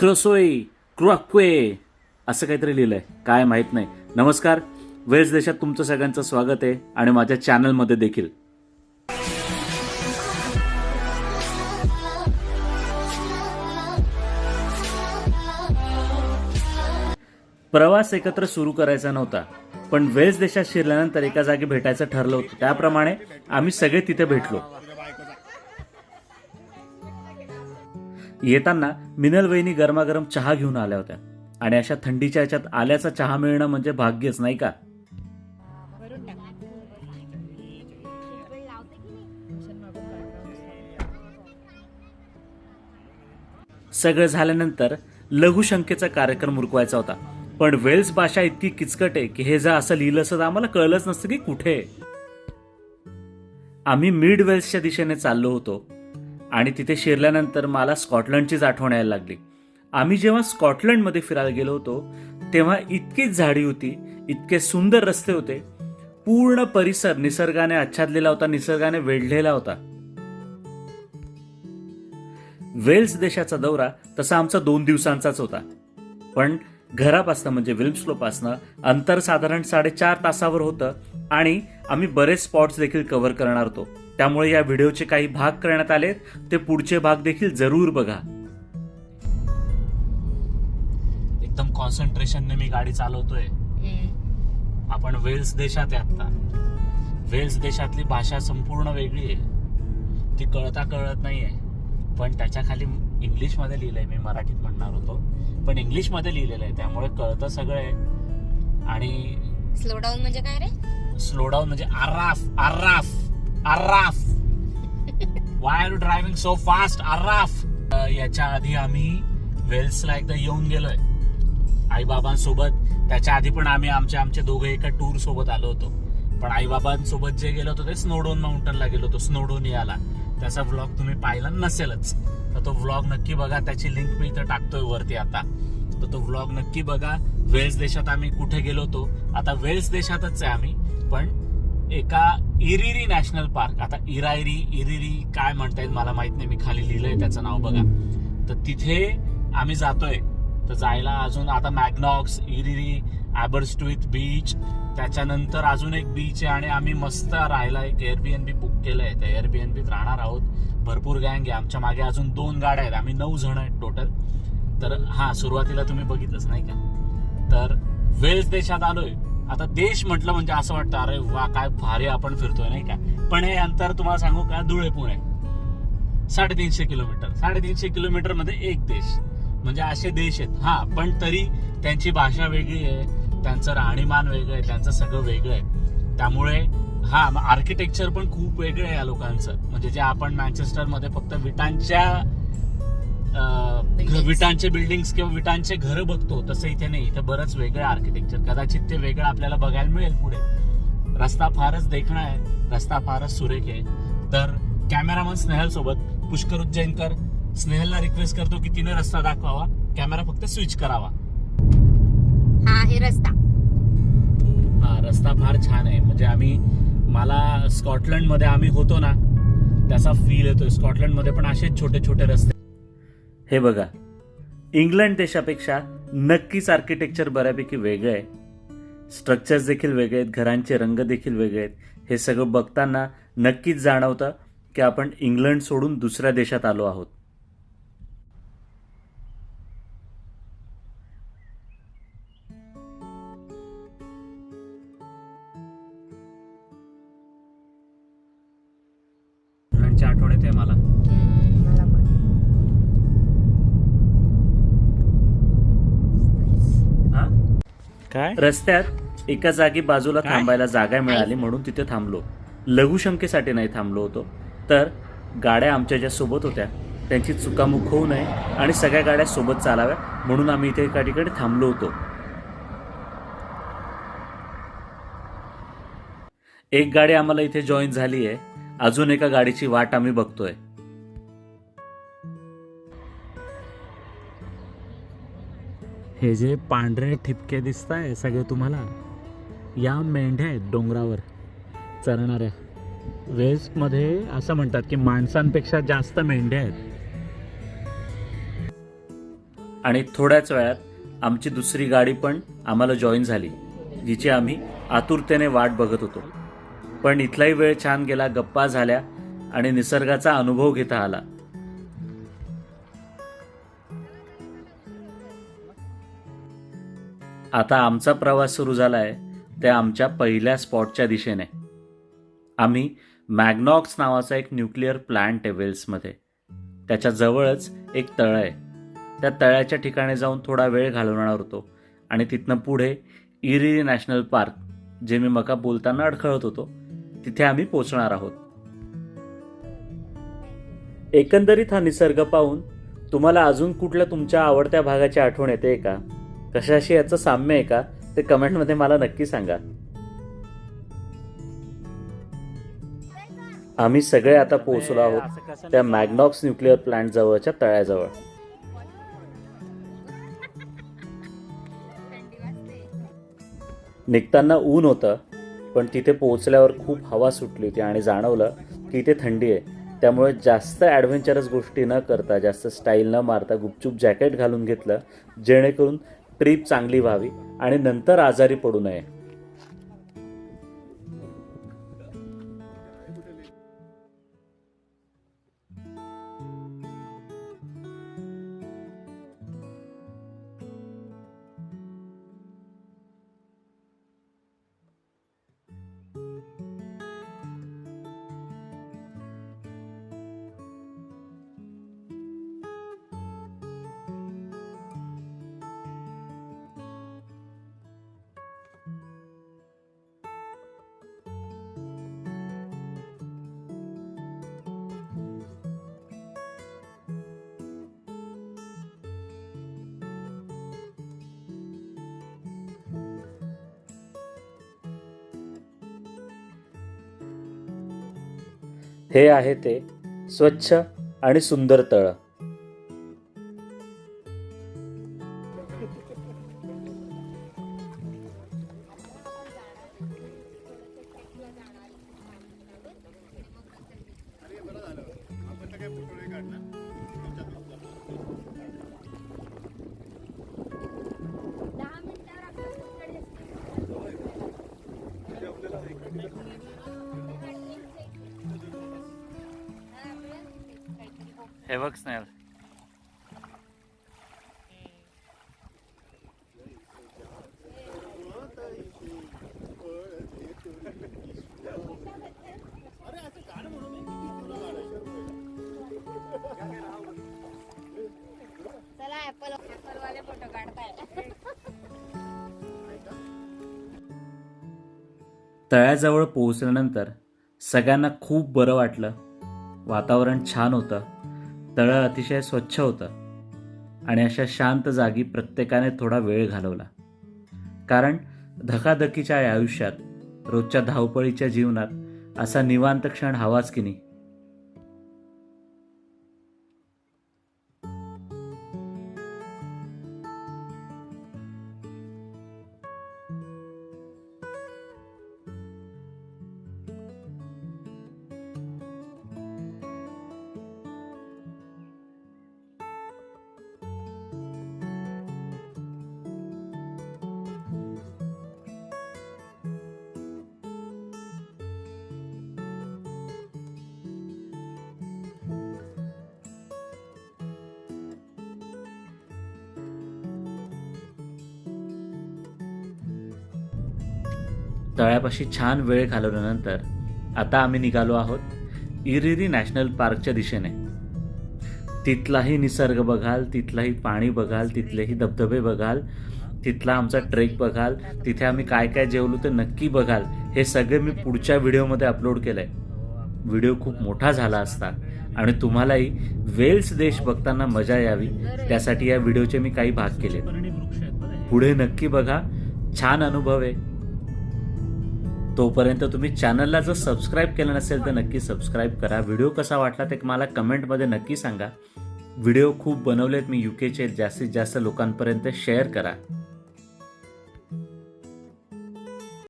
क्रसोई क्रोक्वे असं काहीतरी लिहिलंय. काय माहीत नाही. नमस्कार. वेल्स देशात तुमचं सगळ्यांचं स्वागत आहे आणि माझ्या चॅनलमध्ये देखील. प्रवास एकत्र सुरू करायचा नव्हता पण वेल्स देशात शिरल्यानंतर एका जागी भेटायचं ठरलं होतं. त्याप्रमाणे आम्ही सगळे तिथे भेटलो. येताना मिनल वहिनी गरमागरम चहा घेऊन आल्या होत्या. आणि अशा थंडीच्या याच्यात आल्याचा चहा मिळणं म्हणजे भाग्यच नाही का? सगळं झाल्यानंतर लघुशंकेचा कार्यक्रम उरकवायचा होता. पण वेल्स भाषा इतकी किचकट आहे की हे जर असं लिहिलं असं तर आम्हाला कळलंच नसतं की कुठे आम्ही मिड वेल्सच्या दिशेने चाललो होतो. आणि तिथे शिरल्यानंतर मला स्कॉटलंडचीच आठवण यायला लागली. आम्ही जेव्हा स्कॉटलंडमध्ये फिरायला गेलो होतो तेव्हा इतकीच झाडी होती इतके सुंदर रस्ते होते. पूर्ण परिसर निसर्गाने आच्छादलेला होता निसर्गाने वेढलेला होता. वेल्स देशाचा दौरा तसा आमचा दोन दिवसांचाच होता. पण घरापासनं म्हणजे विल्मस्लोपासनं अंतर साधारण साडेचार तासावर होतं आणि आम्ही बरेच स्पॉट्स देखील कव्हर करणार होतो. त्यामुळे या व्हिडिओचे काही भाग करण्यात आलेत. ते पुढचे भाग देखील जरूर बघा. एकदम कॉन्सन्ट्रेशनने मी गाडी चालवतोय. आपण वेल्स देशात आहे आता वेल्स देशातली भाषा संपूर्ण वेगळी आहे. ती कळता कळत नाहीये. पण त्याच्याखाली इंग्लिशमध्ये लिहिलंय मी मराठीत म्हणणार होतो. पण इंग्लिशमध्ये लिहिलेलं आहे त्यामुळे कळतं सगळं आहे. आणि स्लो डाऊन म्हणजे काय रे? स्लो डाऊन म्हणजे आराफ आराफ. अर्राफ why are you driving so fast अर्राफ याच्या आधी आम्ही वेल्सला एकदा येऊन गेलोय. आई बाबांसोबत त्याच्या आधी पण आम्ही आमच्या आमचे दोघे एका टूर सोबत आलो होतो. पण आई बाबांसोबत जे गेलो होतो ते स्नोडोन माउंटनला गेलो होतो स्नोडोनियाला त्याचा व्लॉग तुम्ही पाहिला नसेलच. तर तो व्लॉग नक्की बघा. त्याची लिंक मी इथं टाकतोय वरती आता. तर तो व्लॉग नक्की बघा. वेल्स देशात आम्ही कुठे गेलो होतो? आता वेल्स देशातच आहे आम्ही. पण एका इरिरी नॅशनल पार्क. आता इरायरी इरिरी काय म्हणता येईल मला माहीत नाही. मी खाली लिहिलंय त्याचं नाव बघा. तर तिथे आम्ही जातोय. तर जायला अजून आता मॅग्नॉक्स इरिरी ॲबरस्टुईथ बीच त्याच्यानंतर अजून एक बीच आहे आणि आम्ही मस्त राहायला एक एअरबीएनबी बुक केलं आहे त्या एअरबीएनबीत राहणार आहोत. भरपूर गँग आहे. आमच्या मागे अजून दोन गाड्या आहेत. आम्ही नऊ जण आहेत टोटल तर हा सुरुवातीला तुम्ही बघितलंच नाही का? तर वेल्स देशात आलोय. आता देश म्हटलं म्हणजे असं वाटतं अरे वा काय भारी आपण फिरतोय नाही का? पण हे अंतर तुम्हाला सांगू का? धुळे पुणे साडेतीनशे किलोमीटर. साडेतीनशे किलोमीटरमध्ये एक देश. म्हणजे असे देश आहेत. हा पण तरी त्यांची भाषा वेगळी आहे. त्यांचं राहणीमान वेगळं आहे. त्यांचं सगळं वेगळं आहे. त्यामुळे हा आर्किटेक्चर पण खूप वेगळं आहे या लोकांचं. म्हणजे जे आपण मॅन्चेस्टरमध्ये फक्त विटांच्या विटांचे बिल्डिंग्स किंवा विटांचे घर बघतो तसं इथे नाही. इथे बरंच वेगळं आर्किटेक्चर कदाचित ते वेगळं आपल्याला बघायला मिळेल पुढे. रस्ता फारच देखणं आहे. रस्ता फारच सुरेख आहे. तर कॅमेरामन स्नेहल सोबत पुष्कर उज्जैनकर स्नेहलला रिक्वेस्ट करतो की तिने रस्ता दाखवावा. कॅमेरा फक्त स्विच करावा. हा आहे रस्ता. हा रस्ता फार छान आहे. म्हणजे आम्ही मला स्कॉटलंडमध्ये आम्ही होतो ना त्याचा फील येतोय. स्कॉटलंडमध्ये पण असेच छोटे छोटे रस्ते. हे बघा. इंग्लंड देशापेक्षा नक्कीच आर्किटेक्चर बऱ्यापैकी वेगळं आहे. स्ट्रक्चर्स देखील वेगळे आहेत घरांचे रंग देखील वेगळे आहेत. हे सगळं बघताना नक्कीच जाणवतं की आपण इंग्लंड सोडून दुसऱ्या देशात आलो आहोत. इंग्लंडची आठवण येते मला. हम्म, मला काय? रस्त्यात एका जागी बाजूला थांबायला जागा मिळाली म्हणून तिथे थांबलो. लघुशंकेसाठी नाही थांबलो होतो. तर गाड्या आमच्या ज्या सोबत होत्या त्यांची चुकामुक होऊ नये आणि सगळ्या गाड्या सोबत चालाव्या म्हणून आम्ही इथे एका ठिकाणी थांबलो होतो. एक गाडी आम्हाला इथे जॉईन झाली आहे अजून एका गाडीची वाट आम्ही बघतोय. हे जे पांढरे ठिपके दिसत आहे सगळे तुम्हाला या मेंढ्या आहेत डोंगरावर चरणाऱ्या. वेस्टमध्ये असं म्हणतात की माणसांपेक्षा जास्त मेंढ्या आहेत. आणि थोड्याच वेळात आमची दुसरी गाडी पण आम्हाला जॉईन झाली जिची आम्ही आतुरतेने वाट बघत होतो. पण इथलाही वेळ छान गेला गप्पा झाल्या आणि निसर्गाचा अनुभव घेता आला. आता आमचा प्रवास सुरू झाला आहे त्या आमच्या पहिल्या स्पॉटच्या दिशेने. आम्ही मॅग्नॉक्स नावाचा एक न्यूक्लिअर प्लांट आहे वेल्समध्ये. त्याच्या जवळच एक तळ आहे. त्या तळ्याच्या ठिकाणी जाऊन थोडा वेळ घालवणार होतो आणि तिथनं पुढे इरी नॅशनल पार्क जे मी मका बोलताना अडखळत होतो तिथे आम्ही पोचणार आहोत. एकंदरीत हा निसर्ग पाहून तुम्हाला अजून कुठल्या तुमच्या आवडत्या भागाची आठवण येते का? कशाशी याचं साम्य आहे का? ते कमेंटमध्ये मला नक्की सांगा. आम्ही सगळे आता पोहोचलो आहोत त्या मॅग्नॉक्स न्यूक्लिअर प्लांट जवळच्या तळ्याजवळ. निघताना ऊन होतं पण तिथे पोहोचल्यावर खूप हवा सुटली होती आणि जाणवलं की इथे थंडी आहे. त्यामुळे जास्त ॲडव्हेंचरस गोष्टी न करता जास्त स्टाईल न मारता गुपचूप जॅकेट घालून घेतलं जेणेकरून ट्रीप चांगली व्हावी आणि नंतर आजारी पडू नये. हे आहे ते स्वच्छ आणि सुंदर तळं. बघ स्नेल चला ऍपल ऍपल वाले फोटो काढताय. तळ्याजवळ पोहोचल्यानंतर सगळ्यांना खूप बरं वाटलं. वातावरण छान होतं. तळं अतिशय स्वच्छ होतं आणि अशा शांत जागी प्रत्येकाने थोडा वेळ घालवला. कारण धकाधकीच्या या आयुष्यात रोजच्या धावपळीच्या जीवनात असा निवांत क्षण हवाच की नाही. तळ्यापाशी छान वेळ घालवल्यानंतर आता आम्ही निघालो आहोत इरिरी नॅशनल पार्कच्या दिशेने. तिथलाही निसर्ग बघाल तिथलाही पाणी बघाल तिथलेही धबधबे बघाल तिथला आमचा ट्रेक बघाल तिथे आम्ही काय काय जेवलो ते नक्की बघाल हे सगळे मी पुढच्या व्हिडिओमध्ये अपलोड केलं आहे व्हिडिओ खूप मोठा झाला असता आणि तुम्हालाही वेल्स देश बघताना मजा यावी त्यासाठी या व्हिडिओचे मी काही भाग केले पुढे नक्की बघा छान अनुभव आहे. तोपर्यंत तुम्ही चॅनलला जर सबस्क्राईब केलं नसेल तर नक्की सबस्क्राईब करा. व्हिडिओ कसा वाटला ते मला कमेंटमध्ये नक्की सांगा. व्हिडिओ खूप बनवलेत मी युकेचे जास्तीत जास्त लोकांपर्यंत शेअर करा.